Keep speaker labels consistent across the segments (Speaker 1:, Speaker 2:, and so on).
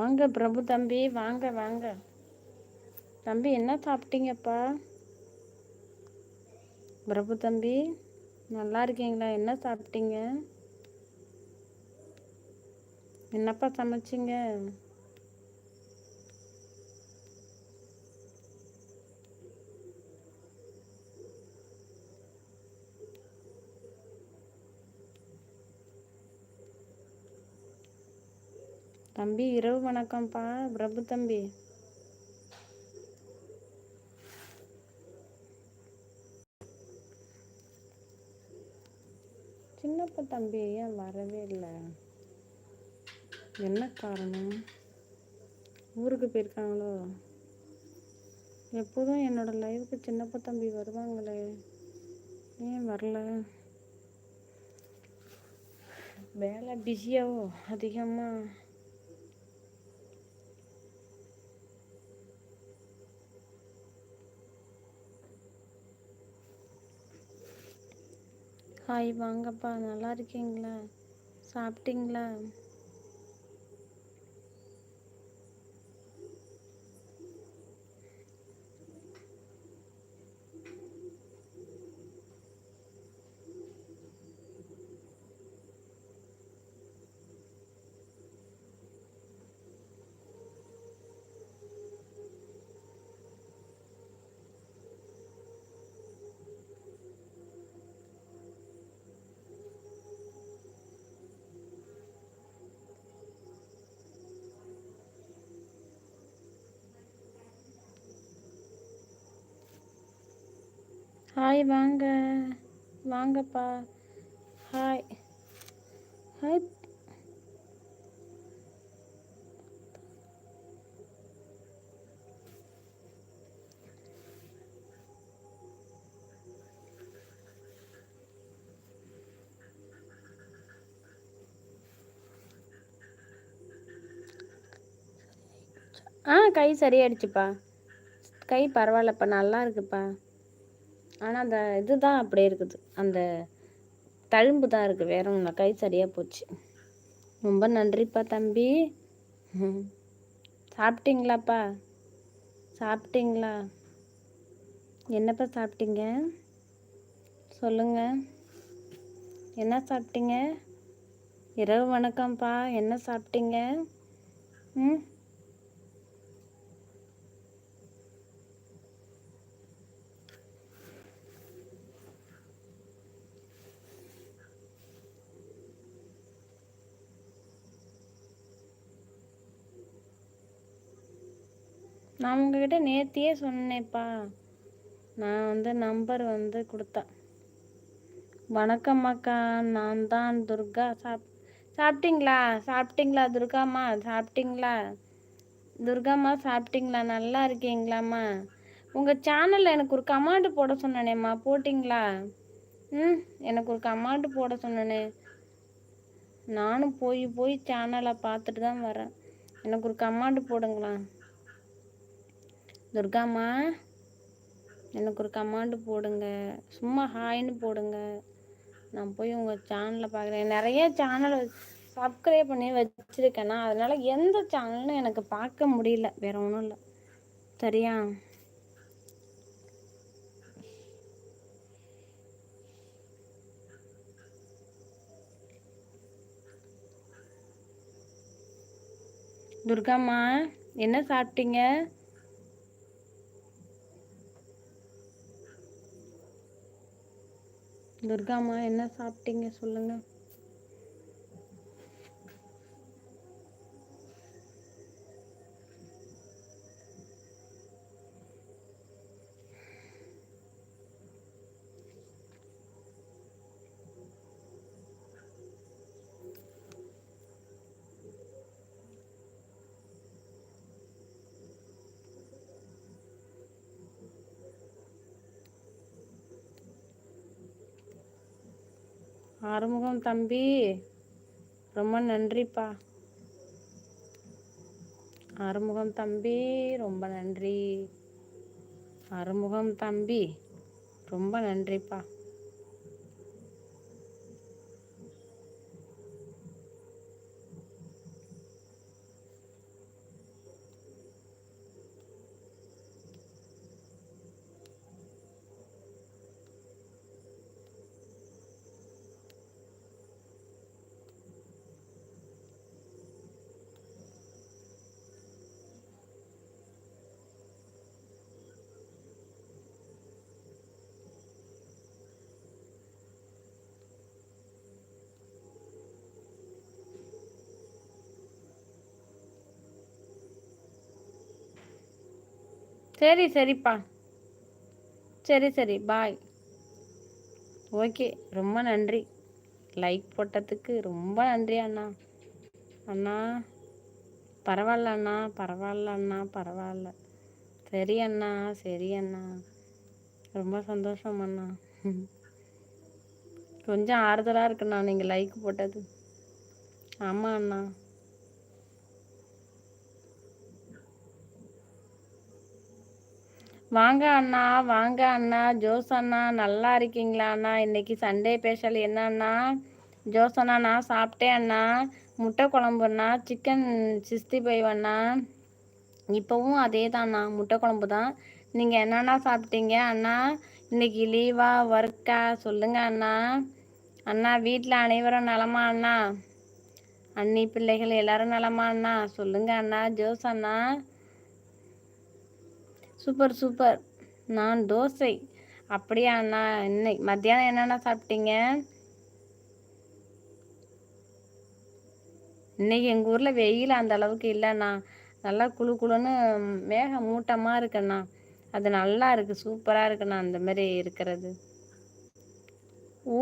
Speaker 1: வாங்க பிரபு தம்பி வாங்க வாங்க. தம்பி என்ன சாப்பிட்டீங்கப்பா? பிரபு தம்பி நல்லா இருக்கீங்களா? என்ன சாப்பிட்டீங்க? என்னப்பா சமைச்சிங்க? தம்பி இரவு வணக்கம்ப்பா. பிரபு தம்பி. சின்னப்ப தம்பி ஏன் வரவே இல்லை? என்ன காரணம்? ஊருக்கு போயிருக்காங்களோ? எப்போதும் என்னோட லைவுக்கு சின்னப்ப தம்பி வருவாங்களே. ஏன் வரல? வேலை பிஸியாவோ அதிகமாக ஹாய் வாங்கப்பா நல்லா இருக்கீங்களா? சாப்பிட்டீங்களா? ஹாய் வாங்க வாங்கப்பா ஹாய் ஹாய் ஆ கை சரியாயிடுச்சுப்பா. கை பரவாயில்லப்பா. நல்லா இருக்குப்பா. ஆனால் அந்த இதுதான் அப்படியே இருக்குது. அந்த தழும்பு தான் இருக்குது. வேற ஒன்றும் கை சரியாக போச்சு. ரொம்ப நன்றிப்பா தம்பி. ம். சாப்பிட்டீங்களாப்பா? சாப்பிட்டீங்களா? என்னப்பா சாப்பிட்டீங்க? சொல்லுங்க. என்ன சாப்பிட்டீங்க? இரவு வணக்கம்ப்பா. என்ன சாப்பிட்டீங்க? ம்? நான் உங்ககிட்ட நேத்தியே சொன்னேன்ப்பா. நான் வந்து நம்பர் வந்து கொடுத்தேன். வணக்கம் அக்கா நான் தான் துர்கா. சாப் சாப்பிட்டீங்களா? சாப்பிட்டீங்களா துர்காம்மா சாப்பிட்டீங்களா? துர்காம்மா சாப்பிட்டீங்களா? நல்லா இருக்கீங்களாம்மா? உங்கள் சேனலில் எனக்கு ஒரு கமாண்டு போட சொன்னனேம்மா. போட்டிங்களா? ம் எனக்கு ஒரு கமாண்டு போட சொன்னனே. நானும் போய் போய் சேனலை பார்த்துட்டு தான் வரேன். எனக்கு ஒரு கமாண்டு போடுங்களா துர்காம்மா எனக்கு ஒரு கமாண்டு போடுங்க. சும்மா ஹாய்னு போடுங்க. நான் போய் உங்கள் சேனலில் பார்க்குறேன். நிறைய சேனல் சப்ஸ்கிரைப் பண்ணி வச்சுருக்கேன்னா அதனால் எந்த சேனல்னு எனக்கு பார்க்க முடியல. வேற ஒன்றும் இல்லை. சரியா? துர்காம்மா என்ன சாப்பிட்டீங்க? துர்காம்மா என்ன சாப்பிட்டீங்க சொல்லுங்க. ஆறுமுகம் தம்பி. ரொம்ப நன்றிப்பா. ஆறுமுகம் தம்பி ரொம்ப நன்றி. ஆறுமுகம் தம்பி ரொம்ப நன்றிப்பா. சரி சரிப்பா. சரி சரி பாய் ஓகே ரொம்ப நன்றி. லைக் போட்டதுக்கு ரொம்ப நன்றி அண்ணா. அண்ணா பரவாயில்ல அண்ணா பரவாயில்ல அண்ணா பரவாயில்ல. சரி அண்ணா சரி அண்ணா. ரொம்ப சந்தோஷம் அண்ணா. கொஞ்சம் ஆறுதலாக இருக்குண்ணா நீங்கள் லைக் போட்டது. ஆமாம் அண்ணா. வாங்க அண்ணா வாங்க அண்ணா. ஜோஸ் அண்ணா நல்லா இருக்கீங்களா அண்ணா? இன்னைக்கு சண்டே ஸ்பெஷல் என்னன்னா ஜோஸ் அண்ணா நான் சாப்பிட்டேன் அண்ணா. முட்டை குழம்புண்ணா சிக்கன் சிக்ஸ்டி ஃபைவ் அண்ணா. இப்போவும் அதே தான்ண்ணா முட்டை குழம்பு தான். நீங்கள் என்னண்ணா சாப்பிட்டீங்க அண்ணா? இன்னைக்கு லீவா ஒர்க்கா சொல்லுங்க அண்ணா. அண்ணா வீட்டில் அனைவரும் நலமா அண்ணா? அண்ணி பிள்ளைகள் எல்லாரும் நலமா அண்ணா? சொல்லுங்க அண்ணா. ஜோஸ் அண்ணா சூப்பர் சூப்பர். நான் தோசை. அப்படியா அண்ணா இன்னைக்கு மத்தியானம் என்னென்ன சாப்பிட்டீங்க? இன்னைக்கு எங்கள் ஊரில் வெயில் அந்த அளவுக்கு இல்லைண்ணா. நல்லா குழு குழுன்னு மேகம் மூட்டமாக இருக்குண்ணா. அது நல்லா இருக்குது சூப்பராக இருக்குண்ணா அந்த மாதிரி இருக்கிறது. ஓ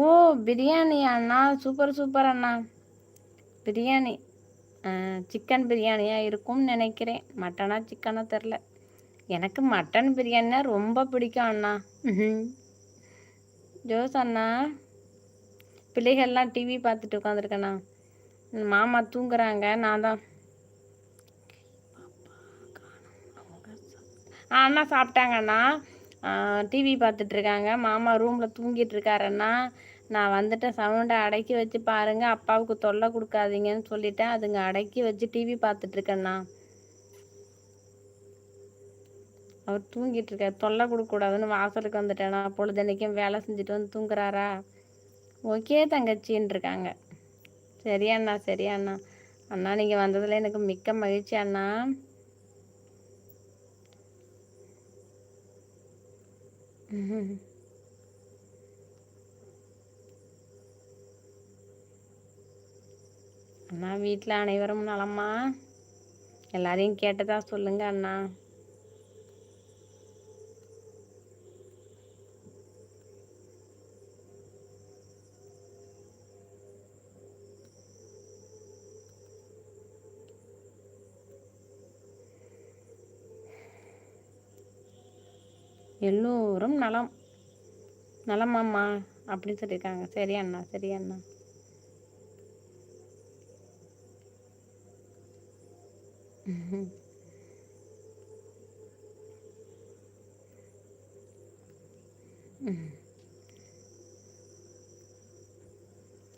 Speaker 1: பிரியாணி அண்ணா சூப்பர் சூப்பர் அண்ணா பிரியாணி சிக்கன் பிரியாணியாக இருக்கும்னு நினைக்கிறேன். மட்டனா சிக்கனா தெரில எனக்கு மட்டன் பிரியாணினா ரொம்ப பிடிக்கும் அண்ணா. ஜோஸ் அண்ணா பிள்ளைகள்லாம் டிவி பார்த்துட்டு உட்காந்துருக்கண்ணா மாமா தூங்குறாங்க நான் தான். அண்ணா சாப்பிட்டாங்கண்ணா டிவி பார்த்துட்ருக்காங்க மாமா ரூமில் தூங்கிட்டு இருக்காருண்ணா நான் வந்துட்டு சவுண்டை அடக்கி வச்சு பாருங்கள் அப்பாவுக்கு தொல்லை கொடுக்காதீங்கன்னு சொல்லிட்டேன். அதுங்க அடக்கி வச்சு டிவி பார்த்துட்ருக்கேண்ணா அவர் தூங்கிட்டு இருக்கார் தொல்லை கொடுக்கக்கூடாதுன்னு வாசலுக்கு வந்துட்டேனா. பொழுதன்னைக்கும் வேலை செஞ்சுட்டு வந்து தூங்குறாரா? ஓகே தங்கச்சின்னு இருக்காங்க. சரி அண்ணா சரி அண்ணா. அண்ணா நீங்கள் வந்ததில் எனக்கு மிக்க மகிழ்ச்சி அண்ணா. அண்ணா வீட்டில் அனைவரும் நலம்மா எல்லாரையும் கேட்டதா சொல்லுங்க அண்ணா. எல்லோரும் நலம். நலமாம்மா அப்படின்னு சொல்லியிருக்காங்க. சரி அண்ணா சரி அண்ணா.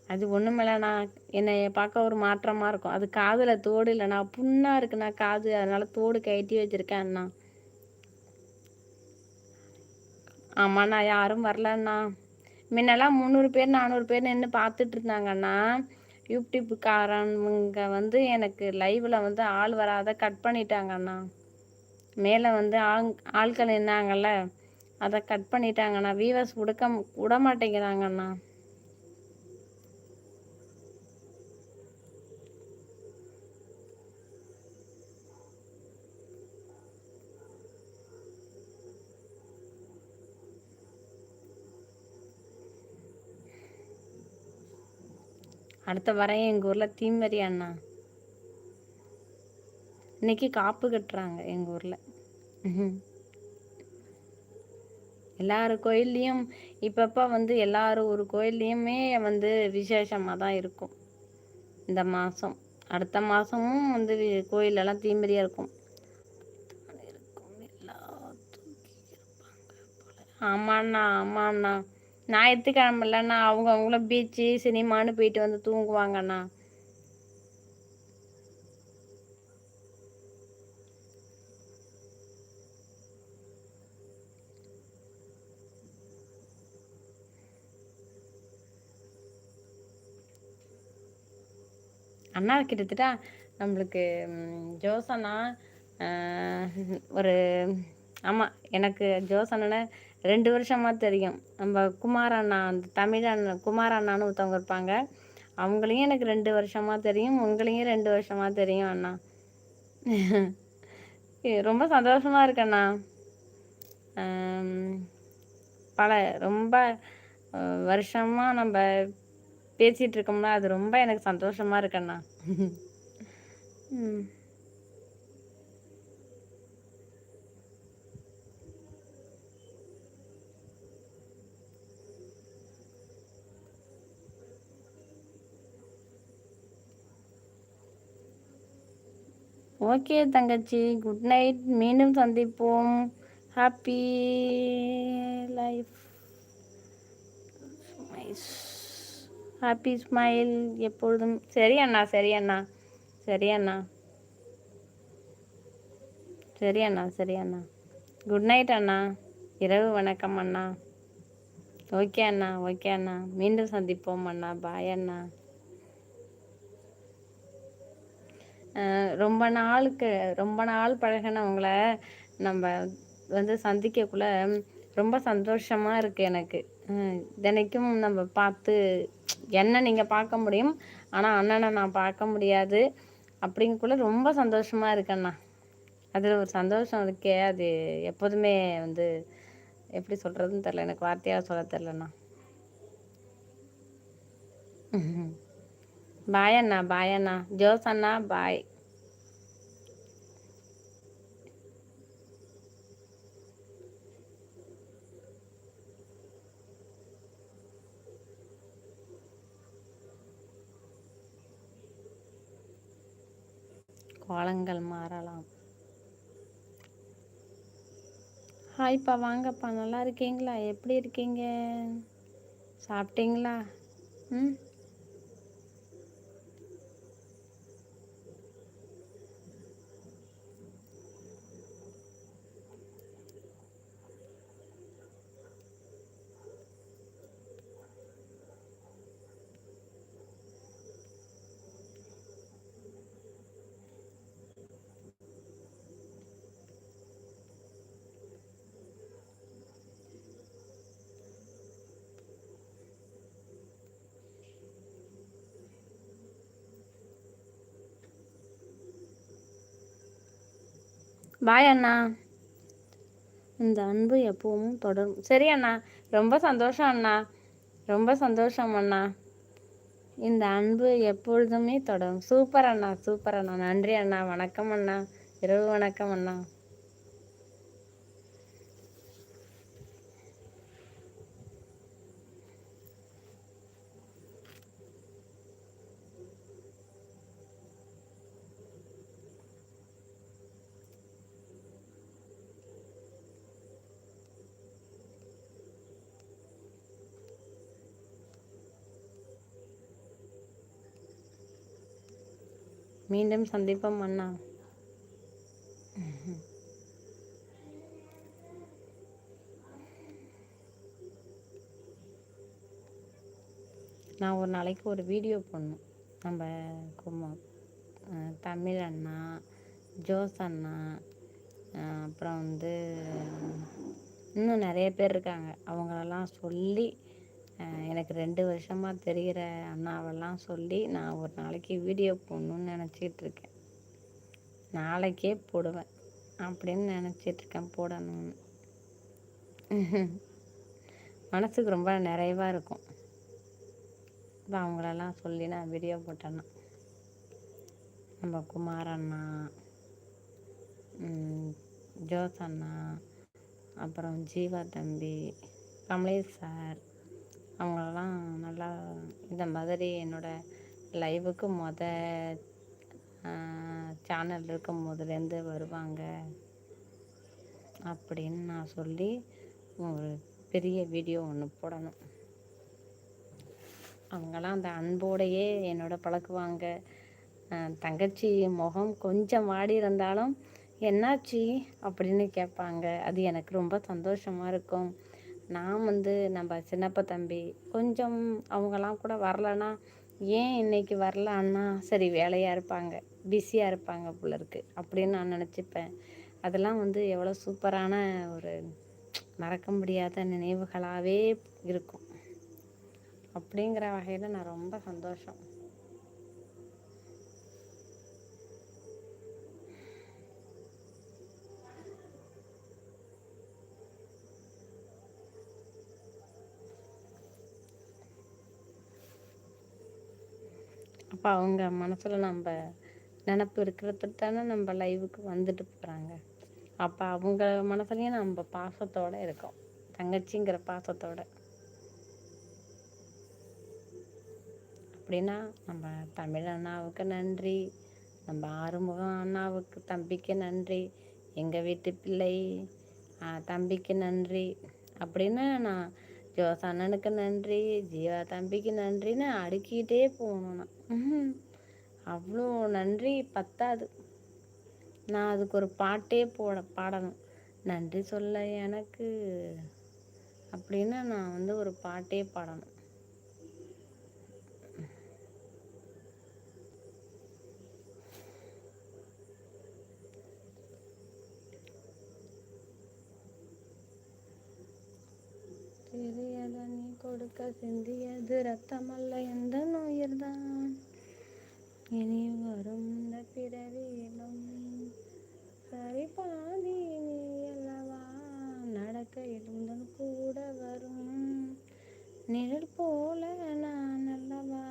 Speaker 1: அது ஒன்றுமில்லண்ணா என்னை பார்க்க ஒரு மாற்றமாக இருக்கும். அது காதில் தோடு இல்லைண்ணா புண்ணாக இருக்குண்ணா காது. அதனால் தோடு கட்டி வச்சுருக்கேன் அண்ணா. ஆமாண்ணா யாரும் வரலண்ணா. முன்னெல்லாம் முந்நூறு பேர் நானூறு பேர் நின்று பார்த்துட்டு இருந்தாங்கண்ணா. யூடியூப்புக்காரங்க வந்து எனக்கு லைவில் வந்து ஆள் வராத கட் பண்ணிட்டாங்கண்ணா. மேலே வந்து ஆள் ஆட்கள் நின்னாங்கல்ல. அதை கட் பண்ணிட்டாங்கண்ணா. வீவர்ஸ் கொடுக்க விட மாட்டேங்கிறாங்கண்ணா அடுத்த வரேன் எங்கள் ஊரில் தீமரி அண்ணா. இன்னைக்கு காப்பு கட்டுறாங்க எங்கள் ஊரில். எல்லார் கோயில்லையும் இப்பப்போ வந்து எல்லாரும் ஒரு கோயில்லையுமே வந்து விசேஷமாக தான் இருக்கும். இந்த மாதம் அடுத்த மாதமும் வந்து கோயிலெல்லாம் தீமரியாக இருக்கும். ஆமாண்ணா ஆமாண்ணா. ஞாயிற்றுக்கிழமைலண்ணா அவங்க அவங்களும் பீச்சு சினிமான்னு போயிட்டு வந்து தூங்குவாங்கண்ணா. அண்ணா கிட்டத்தட்ட நம்மளுக்கு ஜோசனா ஒரு ஆமாம் எனக்கு ஜோசனனை ரெண்டு வருஷமாக தெரியும். நம்ம குமார் அண்ணா அந்த தமிழ் அண்ணன் குமார் அண்ணான்னு ஒருத்தவங்க இருப்பாங்க. அவங்களையும் எனக்கு ரெண்டு வருஷமாக தெரியும். உங்களையும் ரெண்டு வருஷமாக தெரியும் அண்ணா. ரொம்ப சந்தோஷமாக இருக்கண்ணா பல ரொம்ப வருஷமாக நம்ம பேசிகிட்டு இருக்கோம்னா அது ரொம்ப எனக்கு சந்தோஷமாக இருக்கண்ணா ம். ஓகே தங்கச்சி குட் நைட் மீண்டும் சந்திப்போம். ஹாப்பி லைஃப் ஹாப்பி ஸ்மைல் எப்பொழுதும். சரி அண்ணா சரி அண்ணா. சரி அண்ணா. சரி அண்ணா சரி அண்ணா. குட் நைட் அண்ணா. இரவு வணக்கம் அண்ணா. ஓகே அண்ணா ஓகே அண்ணா. மீண்டும் சந்திப்போம் அண்ணா. பாய் அண்ணா. ரொம்ப நாளுக்கு ரொம்ப நாள் பழகினவங்கள நம்ம வந்து சந்திக்கக்குள்ள ரொம்ப சந்தோஷமாக இருக்குது எனக்கு. தினைக்கும் நம்ம பார்த்து என்ன நீங்கள் பார்க்க முடியும் ஆனால் அண்ணனை நான் பார்க்க முடியாது அப்படிங்கக்குள்ள ரொம்ப சந்தோஷமாக இருக்கண்ணா அதில் ஒரு சந்தோஷம் இருக்கே அது எப்போதுமே வந்து எப்படி சொல்கிறதுன்னு தெரில எனக்கு வார்த்தையாக சொல்ல தெரிலண்ணா பாய் அண்ணா பாய் அண்ணா ஜோஸ் அண்ணா பாய் கோலங்கள் மாறலாம். ஹாய்ப்பா வாங்கப்பா. நல்லா இருக்கீங்களா? எப்படி இருக்கீங்க? சாப்பிட்டீங்களா? ம்? பாய் அண்ணா. இந்த அன்பு எப்பவும் தொடரும். சரி அண்ணா. ரொம்ப சந்தோஷம் அண்ணா. ரொம்ப சந்தோஷம் அண்ணா. இந்த அன்பு எப்பொழுதுமே தொடரும். சூப்பர் அண்ணா. சூப்பர் அண்ணா. நன்றி அண்ணா. வணக்கம் அண்ணா. இரவு வணக்கம் அண்ணா. மீண்டும் சந்திப்போம் அண்ணா. நான் ஒரு நாளைக்கு ஒரு வீடியோ போடணும். நம்ம குமா தமிழ் அண்ணா ஜோஸ் அண்ணா அப்புறம் வந்து இன்னும் நிறைய பேர் இருக்காங்க. அவங்களெல்லாம் சொல்லி எனக்கு ரெண்டு வருஷமாக தெரிகிற அண்ணாவெல்லாம் சொல்லி நான் ஒரு நாளைக்கு வீடியோ போடணுன்னு நினச்சிட்டு இருக்கேன் நாளைக்கே போடுவேன் அப்படின்னு நினச்சிட்ருக்கேன் போடணும்னு. மனசுக்கு ரொம்ப நிறைவாக இருக்கும். இப்போ அவங்களெல்லாம் சொல்லி நான் வீடியோ போட்டேன்னா. நம்ம குமார் அண்ணா ஜோஸ் அண்ணா அப்புறம் ஜீவா தம்பி கமலேஷ் சார் அவங்களெல்லாம் நல்லா இந்த மாதிரி என்னோடய லைவுக்கு மொத சேனல் இருக்கும் போதுலேருந்து வருவாங்க அப்படின்னு நான் சொல்லி ஒரு பெரிய வீடியோ ஒன்று போடணும். அவங்களாம் அந்த அன்போடையே என்னோட பழக்குவாங்க தங்கச்சி முகம் கொஞ்சம் வாடி இருந்தாலும் என்னாச்சு? அப்படின்னு கேட்பாங்க. அது எனக்கு ரொம்ப சந்தோஷமாக இருக்கும். நான் வந்து நம்ம சின்னப்ப தம்பி கொஞ்சம் அவங்கெல்லாம் கூட வரலன்னா ஏன் இன்னைக்கு வரல அண்ணா சரி வேலையாக இருப்பாங்க பிஸியாக இருப்பாங்க போல இருக்கு அப்படின்னு நான் நினச்சிப்பேன். அதெல்லாம் வந்து எவ்வளோ சூப்பரான ஒரு மறக்க முடியாத நினைவுகளாகவே இருக்கும். அப்படிங்கிற வகையில் நான் ரொம்ப சந்தோஷம். அப்போ அவங்க மனசில் நம்ம நினப்பு இருக்கிறது தானே நம்ம லைவுக்கு வந்துட்டு போகிறாங்க அப்போ அவங்க மனசுலையும் நம்ம பாசத்தோடு இருக்கோம். தங்கச்சிங்கிற பாசத்தோட. அப்படின்னா நம்ம தமிழ் அண்ணாவுக்கு நன்றி. நம்ம ஆறுமுகம் அண்ணாவுக்கு தம்பிக்கு நன்றி. எங்கள் வீட்டு பிள்ளை தம்பிக்கு நன்றி. அப்படின்னு நான் ஜோஸ் அண்ணனுக்கு நன்றி ஜீவா தம்பிக்கு நன்றின்னு அடுக்கிட்டே போகணும் நான். அவ்வளோ நன்றி பத்தாது. நான் அதுக்கு ஒரு பாட்டே போட பாடணும். நன்றி சொல்ல எனக்கு. அப்படின்னு நான் வந்து ஒரு பாட்டே பாடணும். சிறியத நீ கொடுக்க சிந்தியது ரத்தமல்ல எந்த நோயிர்தான் இனி வரும் இந்த பிறவியிலும் சரி பாதி நீ அல்லவா? நடக்க இருந்தும் கூட வரும். நிழல் போல நான் அல்லவா?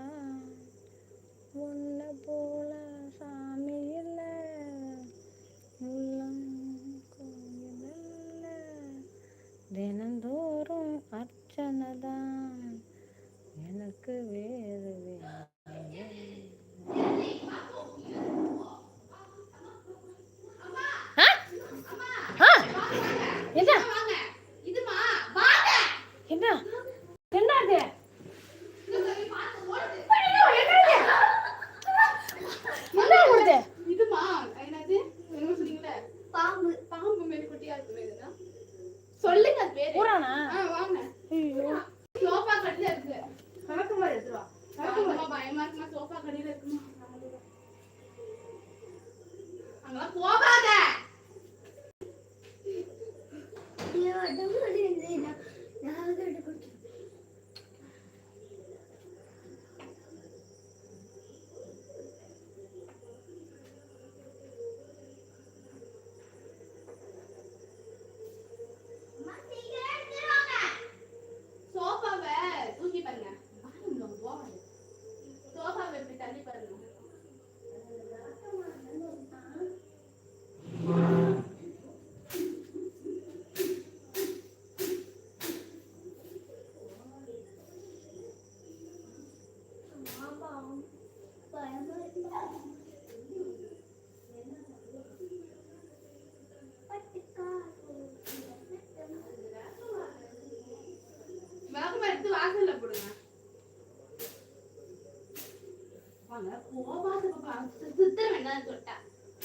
Speaker 2: போகாத பாப்பா சித்திர வேண்டாம் சொல்லிட்டா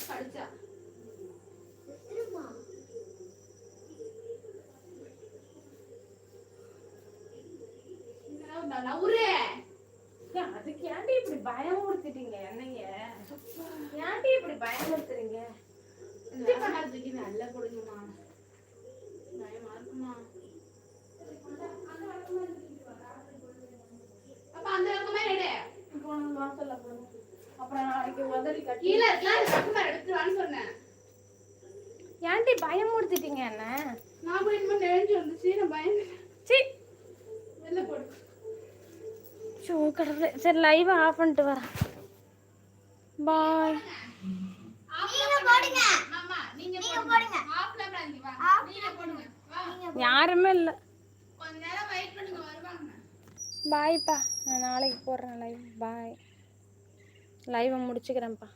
Speaker 2: படிச்சா நவுரு
Speaker 1: அதுக்கு ஏன்டி இப்படி பயமுறுத்திட்டீங்க என்னைய ஏன்டி இப்படி பயமுறுத்துறீங்க
Speaker 2: நல்ல நல்லா கொடுங்கம்மா பயமா இருக்குமா அப்ப அந்த விளக்கமா எடு
Speaker 1: போன வாசல்ல போடுங்க அப்புறம் நாளைக்கு உதறி கட்டி.
Speaker 2: கீழே இருக்கலாம் அந்த விளக்கமா எடுத்து வான்னு சொன்னேன்.
Speaker 1: ஏன்டி பயமுறுத்திட்டீங்க என்ன?
Speaker 2: நான் போய் இனிமே நெஞ்சு வந்துச்சு நான் பயந்து.
Speaker 1: சி
Speaker 2: வெளில போடு.
Speaker 1: ஷோ கடவுளே. சரி லைவ் ஆஃப் பண்ணிட்டு வரேன். பாய்
Speaker 2: நீங்க போடுங்க. ஆமா நீங்க போடுங்க. ஆஃப்ல பிராந்தி வா. நீங்க போடுங்க. வா.
Speaker 1: யாருமே இல்லை.
Speaker 2: கொஞ்ச நேரம் வெயிட் பண்ணுங்க வருவாங்க.
Speaker 1: பாய்ப்பா நான் நாளைக்கு போடுறேன் லைவ் பாய் லைவை முடிச்சுக்கிறேன்ப்பா.